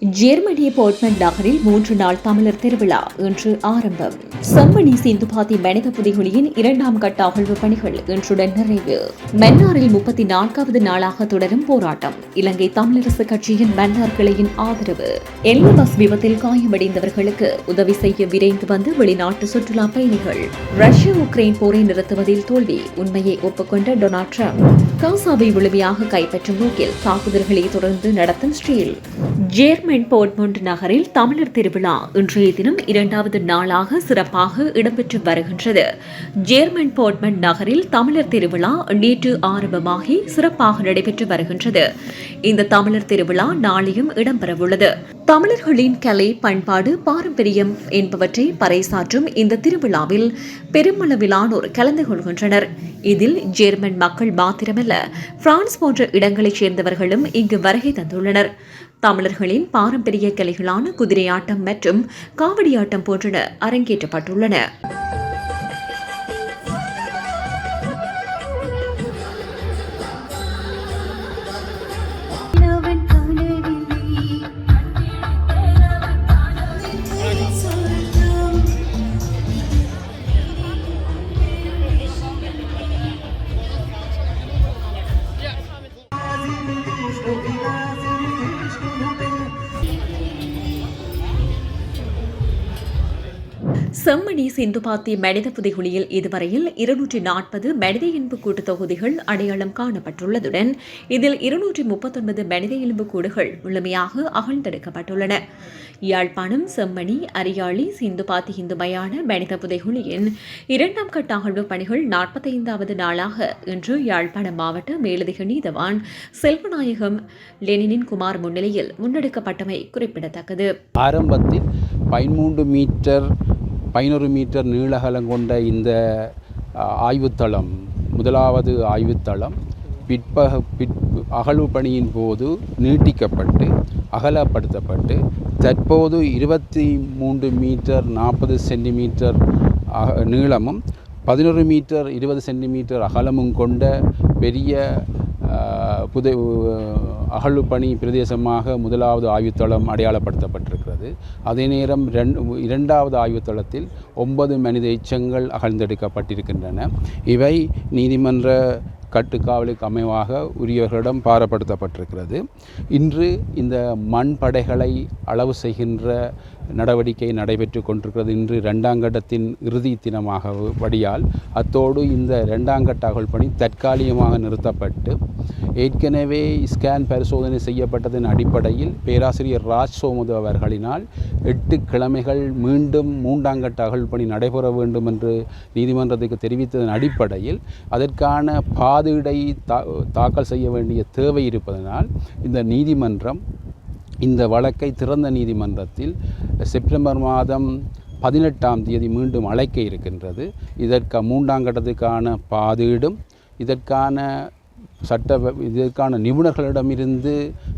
Germany Portman நகரில் மூன்று நாள் தமிழர் திருவிழா இன்று ஆரம்பம். செம்மணி சிந்துபாத்தி மனித புதைகுழியின் இரண்டாம் கட்ட அகழ்வு பணிகள் இன்றுடன் நிறைவு. மன்னாரில் முப்பத்தி நான்காவது நாளாக தொடரும் போராட்டம். இலங்கை தமிழரசு கட்சியின் மன்னார் கிளையின் ஆதரவு. எல்லை பஸ் விபத்தில் காயமடைந்தவர்களுக்கு உதவி செய்ய விரைந்து வந்த வெளிநாட்டு சுற்றுலா பயணிகள். ரஷ்யா உக்ரைன் போரை நிறுத்துவதில் தோல்வி. உண்மையை ஒப்புக்கொண்ட டொனால்ட் ட்ரம்ப். காசாவை முழுமையாக கைப்பற்றும் நோக்கில் தாக்குதல்களை தொடர்ந்து நடத்தும் ஸ்டீல். ஜேர்மன் போர்ட்மோண்ட் நகரில் தமிழர் திருவிழா இன்றைய தினம் இரண்டாவது நாளாக சிறப்பாக இடம்பெற்று வருகின்றது. ஜேர்மன் போர்ட்மன் நகரில் தமிழர் திருவிழா நேற்று ஆரம்பமாகி சிறப்பாக நடைபெற்று வருகின்றது. இந்த தமிழர் திருவிழா நாளையும் இடம்பெறவுள்ளது. தமிழர்களின் கலை பண்பாடு பாரம்பரியம் என்பவற்றை பறைசாற்றும் இந்த திருவிழாவில் பெருமளவிலானோர் கலந்து கொள்கின்றனர். இதில் ஜேர்மன் மக்கள் மாத்திரமல்ல பிரான்ஸ் போன்ற இடங்களைச் சேர்ந்தவர்களும் இங்கு வருகை தந்துள்ளனர். தமிழர்களின் பாரம்பரிய கலைகளான குதிரையாட்டம் மற்றும் காவடியாட்டம் போன்றன அரங்கேற்றப்பட்டுள்ளன. செம்மணி சிந்துபாத்தி மனித புதைகுழியில் இதுவரையில் இருநூற்றி நாற்பது மனித எலும்பு கூட்டு தொகுதிகள் அடையாளம் காணப்பட்டுள்ளதுடன் இதில் இருநூற்றி முப்பத்தொன்பது மனித எலும்பு கூடுகள் முழுமையாக அகழ்ந்தெடுக்கப்பட்டுள்ளன. யாழ்ப்பாணம் செம்மணி அரியாளி சிந்துபாத்தி இந்து மயான மனித புதைகுழியின் இரண்டாம் கட்ட அகழ்வு பணிகள் நாற்பத்தைந்தாவது நாளாக இன்று யாழ்ப்பாணம் மாவட்ட மேலதிக நீதவான் செல்வநாயகம் லெனினின் குமார் முன்னிலையில் முன்னெடுக்கப்பட்டமை குறிப்பிடத்தக்கது. ஆரம்பத்தில் பதிமூன்று மீட்டர் பதினொரு மீட்டர் நீளகலம் கொண்ட இந்த ஆய்வுத்தளம் முதலாவது ஆய்வுத்தளம் பிற்பக பிற் அகழ்வு பணியின் போது நீட்டிக்கப்பட்டு அகலப்படுத்தப்பட்டு தற்போது இருபத்தி மூன்று மீட்டர் நாற்பது சென்டிமீட்டர் அக- நீளமும் பதினொரு மீட்டர் இருபது சென்டிமீட்டர் அகலமும் கொண்ட பெரிய புதை அகழ்வு பணி பிரதேசமாக முதலாவது ஆய்வுத்தளம் அடையாளப்படுத்தப்பட்டிருக்கிறது. அதே நேரம் ரெண்டு இரண்டாவது ஆய்வுத்தளத்தில் ஒன்பது மனித எச்சங்கள் அகழ்ந்தெடுக்கப்பட்டிருக்கின்றன. இவை நீதிமன்ற கட்டுக்காவலுக்கு அமைவாக உரியவர்களிடம் பாரப்படுத்தப்பட்டிருக்கிறது. இன்று இந்த மண் படைகளை அளவு செய்கின்ற நடவடிக்கை நடைபெற்று கொண்டிருக்கிறது. இன்று இரண்டாம் கட்டத்தின் இறுதி தினமாக வடியால் அத்தோடு இந்த இரண்டாம் கட்ட பணி தற்காலிகமாக நிறுத்தப்பட்டு ஏற்கனவே ஸ்கேன் பரிசோதனை செய்யப்பட்டதன் அடிப்படையில் பேராசிரியர் ராஜ் சோமுது அவர்களினால் எட்டு கிழமைகள் மீண்டும் மூன்றாம் கட்ட பணி நடைபெற வேண்டும் என்று நீதிமன்றத்துக்கு தெரிவித்ததன் அடிப்படையில் அதற்கான பாதுடை தா தாக்கல் செய்ய வேண்டிய தேவை இருப்பதனால் இந்த நீதிமன்றம் இந்த வழக்கை திறந்த நீதிமன்றத்தில் செப்டம்பர் மாதம் பதினெட்டாம் தேதி மீண்டும் அழைக்க இருக்கின்றது. இதற்கு மூன்றாம் கட்டத்துக்கான பாதீடும் இதற்கான சட்ட இதற்கான நிபுணர்களிடமிருந்து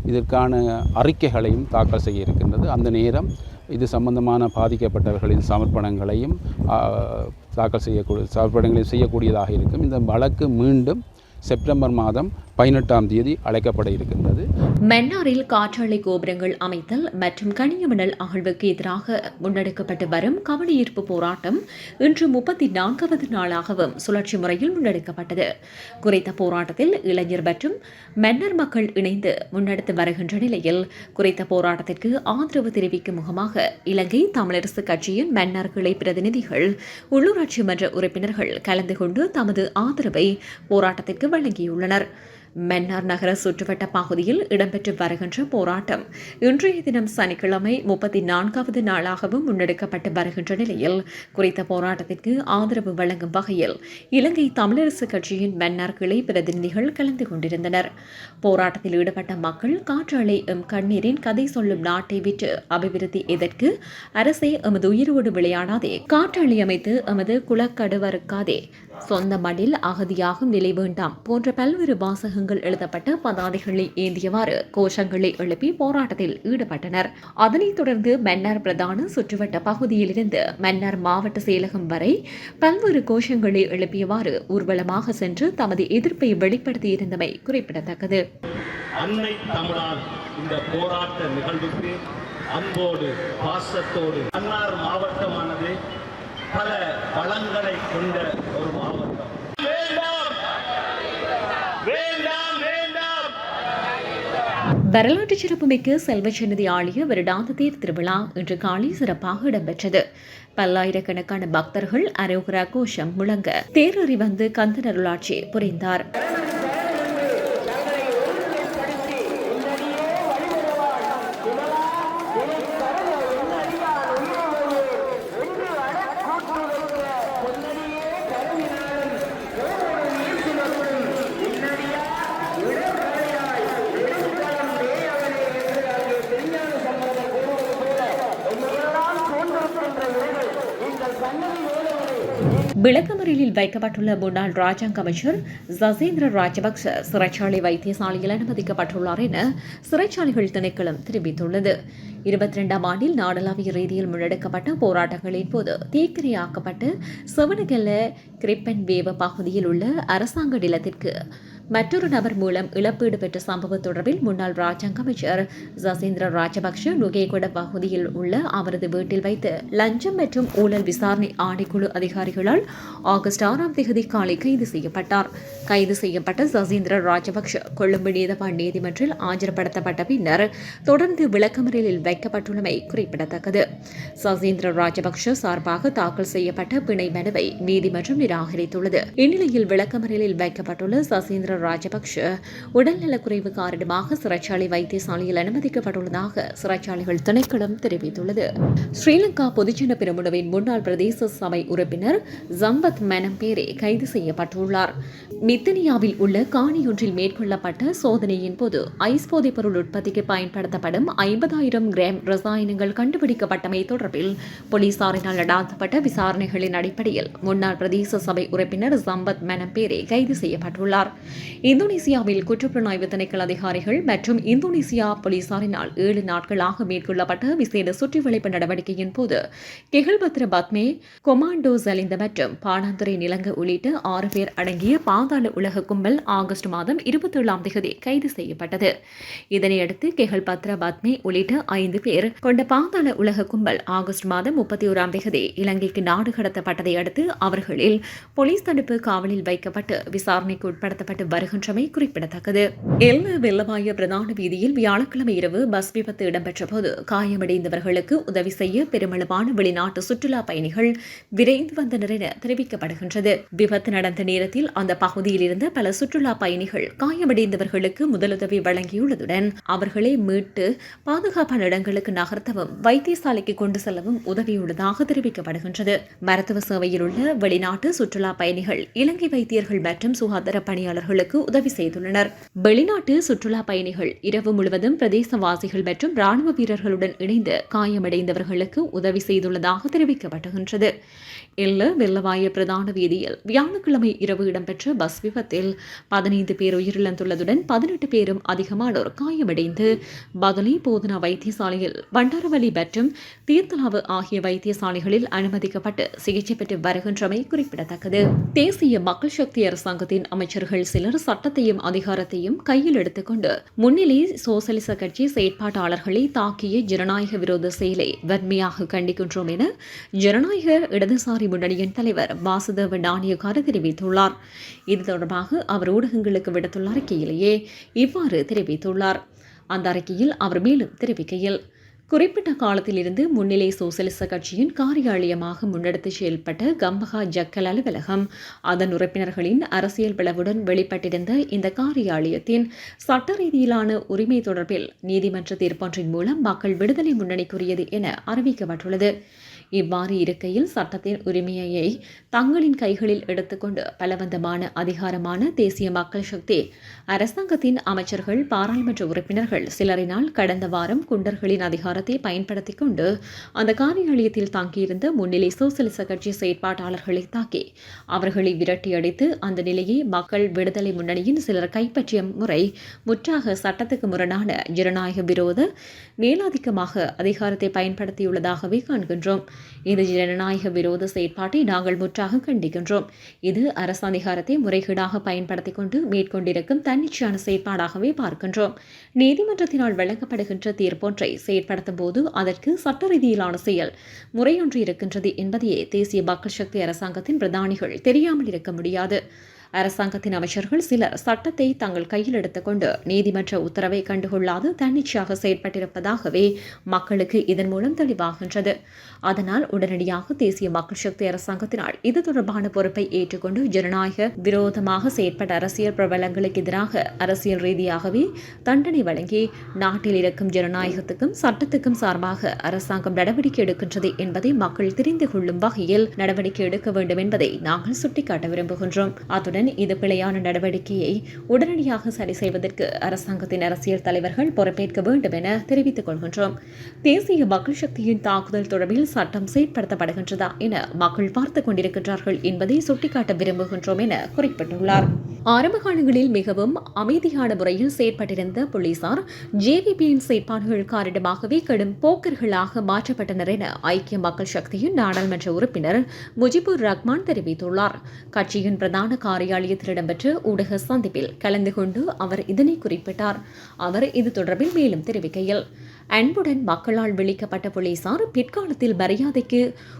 இதற்கான அறிக்கைகளையும் தாக்கல் செய்ய இருக்கின்றது. அந்த நேரம் இது சம்பந்தமான பாதிக்கப்பட்டவர்களின் சமர்ப்பணங்களையும் தாக்கல் செய்யக்கூடிய சமர்ப்பணங்களையும் செய்யக்கூடியதாக இருக்கும். இந்த வழக்கு மீண்டும் செப்டம்பர் மாதம் பதினெட்டாம் தேதி அழைக்கப்பட இருக்கின்றது. மன்னாரில் காற்றாலை கோபுரங்கள் அமைத்தல் மற்றும் கனியமணல் அகழ்வுக்கு எதிராக முன்னெடுக்கப்பட்டு வரும் கவனஈர்ப்பு போராட்டம் இன்று முப்பத்தி நான்காவது நாளாகவும் சுழற்சி முறையில் முன்னெடுக்கப்பட்டது. குறித்த போராட்டத்தில் இளைஞர் மற்றும் மன்னர் மக்கள் இணைந்து முன்னெடுத்து வருகின்ற நிலையில் குறித்த போராட்டத்திற்கு ஆதரவு தெரிவிக்கும் முகமாக இலங்கை தமிழரசு கட்சியின் மன்னர் கிளை பிரதிநிதிகள் உள்ளூராட்சி மன்ற உறுப்பினர்கள் கலந்து கொண்டு தமது ஆதரவை போராட்டத்திற்கு வழங்கியுள்ளனர் மன்னார் நகர சுற்றுவட்ட பகுதியில் இடம்பெற்று வருகின்ற போராட்டம். இன்றைய தினம் சனிக்கிழமை முப்பத்தி நான்காவது நாளாகவும் முன்னெடுக்கப்பட்டு வருகின்ற நிலையில் குறித்த போராட்டத்திற்கு ஆதரவு வழங்கும் வகையில் இலங்கை தமிழரசு கட்சியின் மன்னார் கிளை பிரதிநிதிகள் கலந்து கொண்டிருந்தனர். போராட்டத்தில் ஈடுபட்ட மக்கள் காற்றாலை எம் கண்ணீரின் கதை சொல்லும் நாட்டை விட்டு அபிவிருத்தி எதற்கு? அரசே எமது உயிரோடு விளையாடாதே. காற்றாலை அமைத்து எமது குளக்கடுவறுக்காதே சொந்த மண்ணில் அகதியாகும் நிலை வேண்டாம் போன்ற பல்வேறு வாசகங்கள் எழுதப்பட்ட பதாதைகளை ஏந்தியவாறு கோஷங்களை எழுப்பி போராட்டத்தில் ஈடுபட்டனர். அதனைத் தொடர்ந்து மன்னார் பிரதான சுற்றுவட்ட பகுதியிலிருந்து மன்னார் மாவட்ட செயலகம் வரை பல்வேறு கோஷங்களை எழுப்பியவாறு ஊர்வலமாக சென்று தமது எதிர்ப்பை வெளிப்படுத்தியிருந்தமை குறிப்பிடத்தக்கது. அன்னை தமிழால் இந்த போராட்ட நிகழ்வுக்கு அன்போடு பாசத்தோடு மன்னார் மாவட்டமானது பல வளங்களை கொண்ட ஒரு மாவட்டம் வேண்டாம் வேண்டாம் வேண்டாம் வரலாற்று சிறப்புமிக்க செல்வச்சன்னதி ஆலய வருடாந்த தேர் திருவிழா இன்று காலை சிறப்பாக இடம்பெற்றது. பல்லாயிரக்கணக்கான பக்தர்கள் அரோகரா கோஷம் முழங்க தேரறி வந்து கந்தனருளாட்சி புரிந்தார். விளக்கமறியலில் வைக்கப்பட்டுள்ள முன்னாள் ராஜாங்க அமைச்சர் சசேந்திர ராஜபக்ச சிறைச்சாலை வைத்தியசாலையில் அனுமதிக்கப்பட்டுள்ளார் என சிறைச்சாலைகள் திணைக்களம் தெரிவித்துள்ளது. இருபத்தி ரெண்டாம் ஆண்டில் நாடளாவிய ரீதியில் முன்னெடுக்கப்பட்ட போராட்டங்களின் போது தீக்கிரையாக்கப்பட்டு செவனகெல்ல கிரிப்பன் வேவ பகுதியில் உள்ள அரசாங்க நிலத்திற்கு மற்றொரு நபர் மூலம் இழப்பீடு பெற்ற சம்பவம் தொடர்பில் முன்னாள் ராஜாங்க அமைச்சர் சசீந்திர ராஜபக்ஷ நுகேகொட பகுதியில் உள்ள அவரது வீட்டில் வைத்து லஞ்சம் மற்றும் ஊழல் விசாரணை ஆணைக்குழு அதிகாரிகளால் ஆகஸ்ட் ஆறாம் தேதி காலை கைது செய்யப்பட்டார். கைது செய்யப்பட்ட சசீந்திர ராஜபக்ஷ கொழும்பு நீதவான் நீதிமன்றில் ஆஜர்படுத்தப்பட்ட பின்னர் தொடர்ந்து விளக்கமறியலில் வைக்கப்பட்டுள்ளமை குறிப்பிடத்தக்கது. சசீந்திர ராஜபக்ஷ சார்பாக தாக்கல் செய்யப்பட்ட பிணை மனுவை நீதிமன்றம் நிராகரித்துள்ளது. இந்நிலையில் விளக்கமறியலில் வைக்கப்பட்டுள்ள சசீந்திர ராஜபக்ஷ உடல்நலக்குறைவு காரணமாக சிறைச்சாலை வைத்தியசாலையில் அனுமதிக்கப்பட்டுள்ளதாக சிறைச்சாலைகள் திணைக்களம் தெரிவித்துள்ளது. ஸ்ரீலங்கா பொதுஜன பெருமுனவின் முன்னாள் பிரதேச சபை உறுப்பினர் ஜம்பத் மெனம்பேரே கைது செய்யப்பட்டுள்ளார். மித்தனியாவில் உள்ள காணியொன்றில் மேற்கொள்ளப்பட்ட சோதனையின் போது ஐஸ் போதைப் பொருள் உற்பத்திக்கு பயன்படுத்தப்படும் ஐம்பதாயிரம் கிராம் ரசாயனங்கள் கண்டுபிடிக்கப்பட்டமை தொடர்பில் போலீசாரினால் நடாத்தப்பட்ட விசாரணைகளின் அடிப்படையில் முன்னாள் பிரதேச சபை உறுப்பினர் சம்பத் மெனம்பேரே கைது செய்யப்பட்டுள்ளார். இந்தோனேசியாவில் குற்றப்புலனாய்வு திணைக்கள அதிகாரிகள் மற்றும் இந்தோனேசியா போலீசாரினால் ஏழு நாட்களாக மேற்கொள்ளப்பட்ட விசேட சுற்றிவளைப்பு நடவடிக்கையின் போது கெகல்பத்ர பத்மே கொமாண்டோ ஜலிந்த மற்றும் பாணாந்துரை நிலங்க உள்ளிட்ட ஆறு பேர் அடங்கிய பாதாள உலக கும்பல் ஆகஸ்ட் மாதம் இருபத்தேழாம் தேதி கைது செய்யப்பட்டது. இதனையடுத்து கெகல்பத்ர பத்மே உள்ளிட்ட ஐந்து பேர் கொண்ட பாதாள உலக கும்பல் ஆகஸ்ட் மாதம் முப்பத்தி ஓராம் தேதி இலங்கைக்கு நாடு கடத்தப்பட்டதை அடுத்து அவர்களில் போலீஸ் தடுப்பு காவலில் வைக்கப்பட்டு விசாரணைக்கு உட்படுத்தப்பட்டு வருகின்றமை குறிப்பிடத்தக்கது. எல்ல வெள்ளவாய பிரதான வீதியில் வியாழக்கிழமை இரவு பஸ் விபத்து இடம்பெற்ற போது காயமடைந்தவர்களுக்கு உதவி செய்ய பெருமளவான வெளிநாட்டு சுற்றுலா பயணிகள் விரைந்து வந்தனர் என தெரிவிக்கப்படுகின்றது. விபத்து நடந்த நேரத்தில் அந்த பகுதியில் இருந்த பல சுற்றுலா பயணிகள் காயமடைந்தவர்களுக்கு முதலுதவி வழங்கியுள்ளதுடன் அவர்களை மீட்டு பாதுகாப்பான இடங்களுக்கு நகர்த்தவும் வைத்தியசாலைக்கு கொண்டு செல்லவும் உதவியுள்ளதாக தெரிவிக்கப்படுகின்றது. மருத்துவ சேவையில் உள்ள வெளிநாட்டு சுற்றுலா பயணிகள் இலங்கை வைத்தியர்கள் மற்றும் சுகாதார பணியாளர்களுக்கு உதவி செய்துள்ளனர். வெளிநாட்டு சுற்றுலா பயணிகள் இரவு முழுவதும் பிரதேசவாசிகள் மற்றும் ராணுவ வீரர்களுடன் இணைந்து காயமடைந்தவர்களுக்கு உதவி செய்துள்ளதாக தெரிவிக்கப்படுகின்றது எல்ல வெள்ளவாய பிரதான வீதியில் வியாழக்கிழமை இரவு இடம்பெற்ற பஸ் விபத்தில் பதினைந்து பேர் உயிரிழந்துள்ளதுடன் பதினெட்டு பேரும் அதிகமானோர் காயமடைந்து பதலி போதனா வைத்தியசாலையில் பண்டாரவலி மற்றும் தீர்த்தலாவு ஆகிய வைத்தியசாலைகளில் அனுமதிக்கப்பட்டு சிகிச்சை பெற்று வருகின்றமை குறிப்பிடத்தக்கது. தேசிய மக்கள் சக்தி அரசாங்கத்தின் அமைச்சர்கள் சிலர் சட்டத்தையும் அதிகாரத்தையும் கையில் எடுத்துக்கொண்டு முன்னிலை சோசலிச கட்சி செயற்பாட்டாளர்களை தாக்கிய ஜனநாயக விரோத செயலை வன்மையாக கண்டிக்கின்றோம் என ஜனநாயக இடதுசாரி முன்னணியின் தலைவர் வாசுதேவ நாணயக்கார தெரிவித்துள்ளார். இது தொடர்பாக அவர் ஊடகங்களுக்கு விடுத்துள்ள அறிக்கையிலேயே இவ்வாறு தெரிவித்துள்ளார். அந்த அறிக்கையில் அவர் மேலும் தெரிவிக்கையில் குறிப்பிட்ட காலத்திலிருந்து முன்னிலை சோசலிச கட்சியின் காரியாலயமாக முன்னெடுத்து செயல்பட்ட கம்பகா ஜக்கல் அலுவலகம் அதன் உறுப்பினர்களின் அரசியல் பிளவுடன் வெளிப்பட்டிருந்த இந்த காரியாலயத்தின் சட்ட ரீதியிலான உரிமை தொடர்பில் நீதிமன்ற தீர்ப்பொன்றின் மூலம் மக்கள் விடுதலை முன்னணிக்குரியது என அறிவிக்கப்பட்டுள்ளது. இவ்வாறு இருக்கையில் சட்டத்தின் உரிமையை தங்களின் கைகளில் எடுத்துக்கொண்டு பலவந்தமான அதிகாரமான தேசிய மக்கள் சக்தி அரசாங்கத்தின் அமைச்சர்கள் பாராளுமன்ற உறுப்பினர்கள் சிலரினால் கடந்த வாரம் குண்டர்களின் அதிகாரத்தை பயன்படுத்திக் கொண்டு அந்த காரியாலயத்தில் தங்கியிருந்த முன்னிலை சோசியலிச கட்சி செயற்பாட்டாளர்களை தாக்கி அவர்களை விரட்டியடித்து அந்த நிலையை மக்கள் விடுதலை முன்னணியின் சிலர் கைப்பற்றிய முறை முற்றாக சட்டத்துக்கு முரணான ஜனநாயக விரோத மேலாதிக்கமாக அதிகாரத்தை பயன்படுத்தியுள்ளதாகவே காண்கின்றோம். இந்த ஜனநாயக விரோத செயற்பாட்டை நாங்கள் முற்றாக கண்டிக்கின்றோம். இது அரசு அதிகாரத்தை முறைகேடாக பயன்படுத்திக் கொண்டு மேற்கொண்டிருக்கும் தன்னிச்சையான செயற்பாடாகவே பார்க்கின்றோம். நீதிமன்றத்தினால் வழங்கப்படுகின்ற தீர்ப்பொன்றை செயற்படுத்தும் போது அதற்கு சட்ட ரீதியிலான செயல் முறையொன்று இருக்கின்றது என்பதையே தேசிய மக்கள் சக்தி அரசாங்கத்தின் பிரதானிகள் தெரியாமல் இருக்க முடியாது. அரசாங்கத்தின் அமைச்சர்கள் சிலர் சட்டத்தை தங்கள் கையில் எடுத்துக்கொண்டு நீதிமன்ற உத்தரவை கண்டுகொள்ளாது தன்னிச்சையாக செயற்பட்டிருப்பதாகவே மக்களுக்கு இதன் மூலம் தெளிவாகின்றது. அதனால் உடனடியாக தேசிய மக்கள் சக்தி அரசாங்கத்தினால் இது தொடர்பான பொறுப்பை ஏற்றுக்கொண்டு ஜனநாயக விரோதமாக செயற்பட்ட அரசியல் பிரபலங்களுக்கு எதிராக அரசியல் ரீதியாகவே தண்டனை வழங்கி நாட்டில் இருக்கும் ஜனநாயகத்துக்கும் சட்டத்துக்கும் சார்பாக அரசாங்கம் நடவடிக்கை எடுக்கின்றது என்பதை மக்கள் தெரிந்து கொள்ளும் வகையில் நடவடிக்கை எடுக்க வேண்டும் என்பதை நாங்கள் சுட்டிக்காட்ட விரும்புகின்றோம். அத்துடன் இது பிழையான நடவடிக்கையை உடனடியாக சரி செய்வதற்கு அரசாங்கத்தின் அரசியல் தலைவர்கள் பொறுப்பேற்க வேண்டும் என தெரிவித்துக் கொள்கின்றோம். தேசிய மக்கள் சக்தியின் தாக்குதல் தொடர்பில் சட்டம் செயற்படுத்தப்படுகின்றதா என மக்கள் பார்த்துக் கொண்டிருக்கின்றார்கள் என்பதை சுட்டிக்காட்ட விரும்புகின்றோம் என குறிப்பிட்டுள்ளார். ஆரம்ப காலங்களில் மிகவும் அமைதியான முறையில் செயற்பட்டிருந்த போலீசார் ஜேவிபியின் செயற்பாடுகள் காரணமாகவே கடும் போக்கர்களாக மாற்றப்பட்டனர் என ஐக்கிய மக்கள் சக்தியின் நாடாளுமன்ற உறுப்பினர் முஜிபுர் ரஹ்மான் தெரிவித்துள்ளார். கட்சியின் பிரதான காரியாலயத்தில் இடம்பெற்ற ஊடக சந்திப்பில் கலந்து கொண்டு அவர் இதனை குறிப்பிட்டார். அவர் இது தொடர்பில் மேலும் தெரிவிக்கையில் அன்புடன் மக்களால் விளிக்கப்பட்ட போலீசார் பிற்காலத்தில் மரியாதைக்கு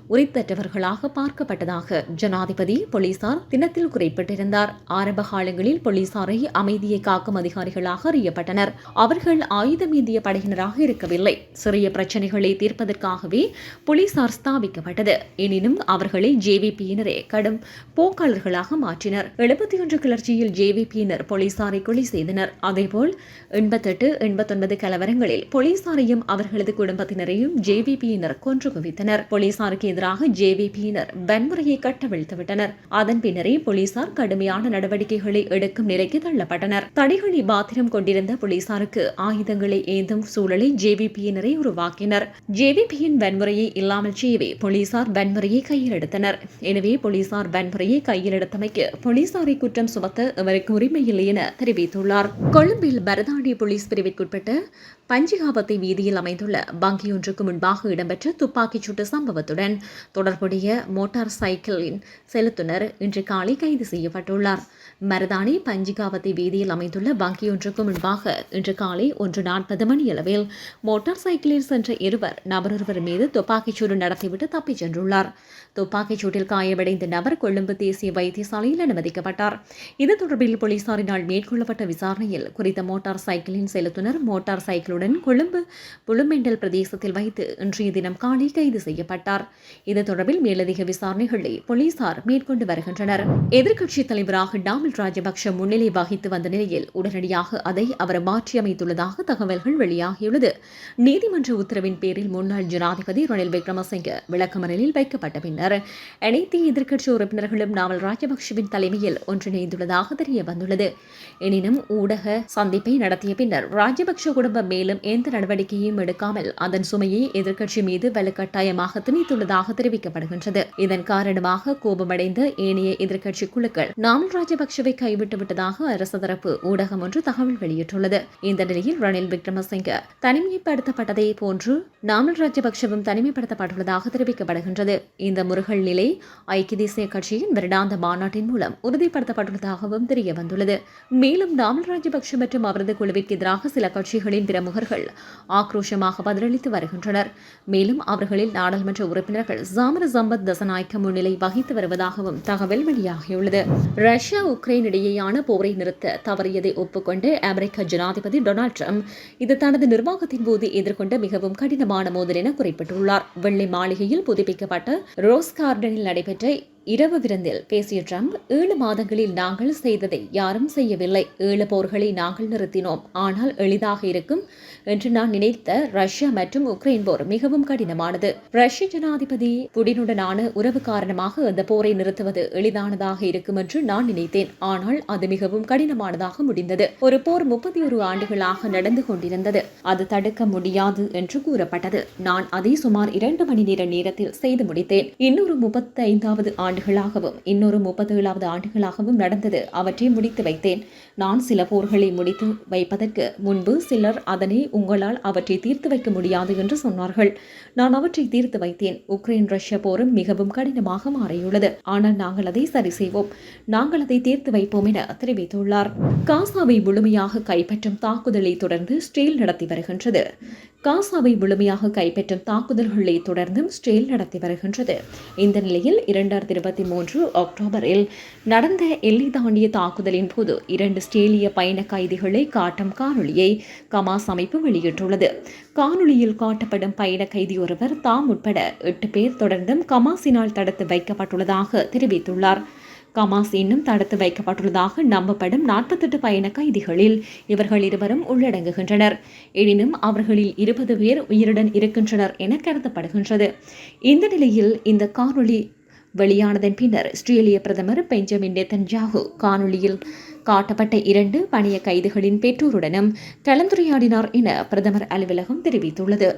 உரித்தற்றவர்களாக பார்க்கப்பட்டதாக ஜனாதிபதி போலீசார் தினத்தில் குறிப்பிட்டிருந்தார். ஆரம்ப காலங்களில் போலீசாரை அமைதியை காக்கும் அதிகாரிகளாக அறியப்பட்டனர். அவர்கள் ஆயுதம் ஏந்திய படையினராக இருக்கவில்லை. சிறிய பிரச்சனைகளை தீர்ப்பதற்காகவே போலீசார் ஸ்தாபிக்கப்பட்டது. எனினும் அவர்களை ஜேவிபியினரே கடும் போக்காளர்களாக மாற்றினர். எழுபத்தி ஒன்று கிளர்ச்சியில் ஜேவிபியினர் போலீசாரை கொலை செய்தனர். அதேபோல் எண்பத்தெட்டு எண்பத்தொன்பது கலவரங்களில் போலீசாரை போலீசாரையும் அவர்களது குடும்பத்தினரையும் ஜேவிபியினர் கொன்று குவித்தனர். போலீசாருக்கு எதிராக ஜேவிபியினர் வன்முறையை கட்டவிழ்த்துவிட்டனர் அதன் பின்னரே போலீசார் கடுமையான நடவடிக்கைகளை எடுக்கும் நிலைக்கு தள்ளப்பட்டனர். தடிகளை பாத்திரம் கொண்டிருந்த போலீசாருக்கு ஆயுதங்களை ஏந்தும் சூழலை ஜேவிபியினரை உருவாக்கினர். ஜேவிபியின் வன்முறையை இல்லாமல் செய்யவே போலீசார் வன்முறையை கையில் எடுத்தனர் எனவே போலீசார் வன்முறையை கையில் எடுத்தமைக்கு போலீசாரை குற்றம் சுமத்த அவருக்கு உரிமையில்லை என தெரிவித்துள்ளார். கொழும்பில் பரதாடி போலீஸ் பிரிவிற்குட்பட்ட பஞ்சிகாபத்தை வீதியில் அமைந்துள்ள வங்கியொன்றுக்கு முன்பாக இடம்பெற்ற துப்பாக்கிச் சூட்டு சம்பவத்துடன் தொடர்புடைய மோட்டார் சைக்கிளின் செலுத்துனர் இன்று காலை கைது செய்யப்பட்டுள்ளார். மருதாணி பஞ்சிகாவத்தை வீதியில் அமைந்துள்ள வங்கியொன்றுக்கு முன்பாக இன்று காலை ஒன்று நாற்பது மணியளவில் மோட்டார் சைக்கிளில் சென்ற இருவர் நபரொருவர் மீது துப்பாக்கிச் சூடு நடத்திவிட்டு தப்பிச் சென்றுள்ளார். துப்பாக்கிச் சூட்டில் காயமடைந்த நபர் கொழும்பு தேசிய வைத்தியசாலையில் அனுமதிக்கப்பட்டார். இது தொடர்பில் போலீசாரினால் மேற்கொள்ளப்பட்ட விசாரணையில் குறித்த மோட்டார் சைக்கிளின் செலுத்துனர் மோட்டார் சைக்கிள் சைக்கிளுடன் கொழும்பு புழுமெண்டல் பிரதேசத்தில் வைத்து இன்றைய தினம் காலை கைது செய்யப்பட்டார். இது தொடர்பில் மேலதிக விசாரணைகளை போலீசார் மேற்கொண்டு வருகின்றனர். எதிர்க்கட்சித் தலைவராக டாமில் ராஜபக்ஷ முன்னிலை வகித்து வந்த நிலையில் உடனடியாக அதை அவர் மாற்றியமைத்துள்ளதாக தகவல்கள் வெளியாகியுள்ளது. நீதிமன்ற உத்தரவின் பேரில் முன்னாள் ஜனாதிபதி ரணில் விக்ரமசிங்க விளக்கமறியலில் வைக்கப்பட்ட பின்னர் அனைத்து எதிர்க்கட்சி உறுப்பினர்களும் நாமல் ராஜபக்ஷவின் தலைமையில் ஒன்றிணைந்துள்ளதாக தெரிய வந்துள்ளது எனினும் ஊடக சந்திப்பை நடத்திய பின்னர் ராஜபக்ஷ குடும்பம் மேலும் எந்த நடவடிக்கையும் எடுக்காமல் அதன் சுமையை எதிர்க்கட்சி மீது வலுக்கட்டாயமாக திணித்துள்ளதாக தெரிவிக்கப்படுகின்றது. இதன் காரணமாக கோபமடைந்த ஏனைய எதிர்க்கட்சி குழுக்கள் நாமல் ராஜபக்சவை கைவிட்டு விட்டதாக அரசு தரப்பு ஊடகம் ஒன்று தகவல் வெளியிட்டுள்ளது. இந்த நிலையில் ரணில் விக்ரமசிங்க தனிமைப்படுத்தப்பட்டதை போன்று நாமல் ராஜபக்சவும் தனிமைப்படுத்தப்பட்டுள்ளதாக தெரிவிக்கப்படுகின்றது. இந்த முருகல் நிலை ஐக்கிய தேசிய கட்சியின் வருடாந்த மாநாட்டின் மூலம் உறுதிப்படுத்தப்பட்டுள்ளதாகவும் தெரிய வந்துள்ளது மேலும் நாமல் ராஜபக்ஷ மற்றும் அவரது குழுவிற்கு எதிராக சில கட்சிகளின் பிரமுக பிரமுகர்கள் ஆக்ரோஷமாக பதிலளித்து வருகின்றனர். மேலும் அவர்களில் நாடாளுமன்ற உறுப்பினர்கள் ஜாமர சம்பத் தசநாயக்க முன்னிலை வகித்து வருவதாகவும் தகவல் வெளியாகியுள்ளது. ரஷ்யா உக்ரைன் இடையேயான போரை நிறுத்த தவறியதை ஒப்புக்கொண்டு அமெரிக்க ஜனாதிபதி டொனால்ட் ட்ரம்ப் இது தனது நிர்வாகத்தின் போது எதிர்கொண்ட மிகவும் கடினமான மோதல் என குறிப்பிட்டுள்ளார். வெள்ளை மாளிகையில் புதுப்பிக்கப்பட்ட ரோஸ் கார்டனில் நடைபெற்ற இரவு விருந்தில் பேசிய ட்ரம்ப் ஏழு மாதங்களில் நாங்கள் செய்ததை யாரும் செய்யவில்லை. ஏழு போர்களை நாங்கள் நிறுத்தினோம். ஆனால் எளிதாக இருக்கும் என்று நான் நினைத்த ரஷ்யா மற்றும் உக்ரைன் போர் மிகவும் கடினமானது. ரஷ்ய ஜனாதிபதி புடினுடனான உறவு காரணமாக அந்த போரை நிறுத்துவது எளிதானதாக இருக்கும் என்று நான் நினைத்தேன். ஆனால் அது மிகவும் கடினமானதாக முடிந்தது. ஒரு போர் முப்பத்தி ஒரு ஆண்டுகளாக நடந்து கொண்டிருந்தது. அது தடுக்க முடியாது என்று கூறப்பட்டது. நான் அதை சுமார் இரண்டு மணி நேர நேரத்தில் செய்து முடித்தேன். இன்னொரு முப்பத்தைந்தாவது ஆண்டு ஆண்டுகளாகவும் இன்னொரு முப்பத்தேழாவது ஆண்டுகளாகவும் நடந்தது. அவற்றை முடித்து வைத்தேன். நான் சில போர்களை முடித்து வைப்பதற்கு முன்பு சிலர் அதனை உங்களால் அவற்றை தீர்த்து வைக்க முடியாது என்று சொன்னார்கள். நான் அவற்றை தீர்த்து வைத்தேன். உக்ரைன் ரஷ்ய போரும் மிகவும் கடினமாக மாறியுள்ளது. ஆனால் நாங்கள் அதை சரி செய்வோம். நாங்கள் அதை தீர்த்து வைப்போம் என தெரிவித்துள்ளார். காசாவை முழுமையாக கைப்பற்றும் தாக்குதலை தொடர்ந்து ஸ்டீல் நடத்தி வருகின்றது. காசாவை முழுமையாக கைப்பற்றும் தாக்குதல்களை தொடர்ந்தும் ஸ்டேல் நடத்தி வருகின்றது. இந்த நிலையில் இரண்டாயிரத்தி இருபத்தி மூன்று அக்டோபரில் நடந்த எல்லை தாண்டிய தாக்குதலின் போது இரண்டு ஸ்டேலிய பயண கைதிகளை காட்டும் காணொளியை கமாஸ் அமைப்பு வெளியிட்டுள்ளது. காணொளியில் காட்டப்படும் பயண கைதி ஒருவர் தாம் உட்பட எட்டு பேர் தொடர்ந்தும் கமாஸினால் தடுத்து வைக்கப்பட்டுள்ளதாக தெரிவித்துள்ளார். கமாஸ் இன்னும் தடுத்து வைக்கப்பட்டுள்ளதாக நம்பப்படும் நாற்பத்தெட்டு பயண கைதிகளில் இவர்கள் இருவரும் உள்ளடங்குகின்றனர். எனினும் அவர்களில் இருபது பேர் உயிருடன் இருக்கின்றனர் என கருதப்படுகின்றது. இந்த நிலையில் இந்த காணொளி வெளியானதன் பின்னர் இஸ்ரேலிய பிரதமர் பெஞ்சமின் நெத்தன்யாகு காணொளியில் காட்டப்பட்ட இரண்டு பணிய கைதிகளின் பெற்றோருடனும் கலந்துரையாடினார் என பிரதமர் அலுவலகம் தெரிவித்துள்ளது.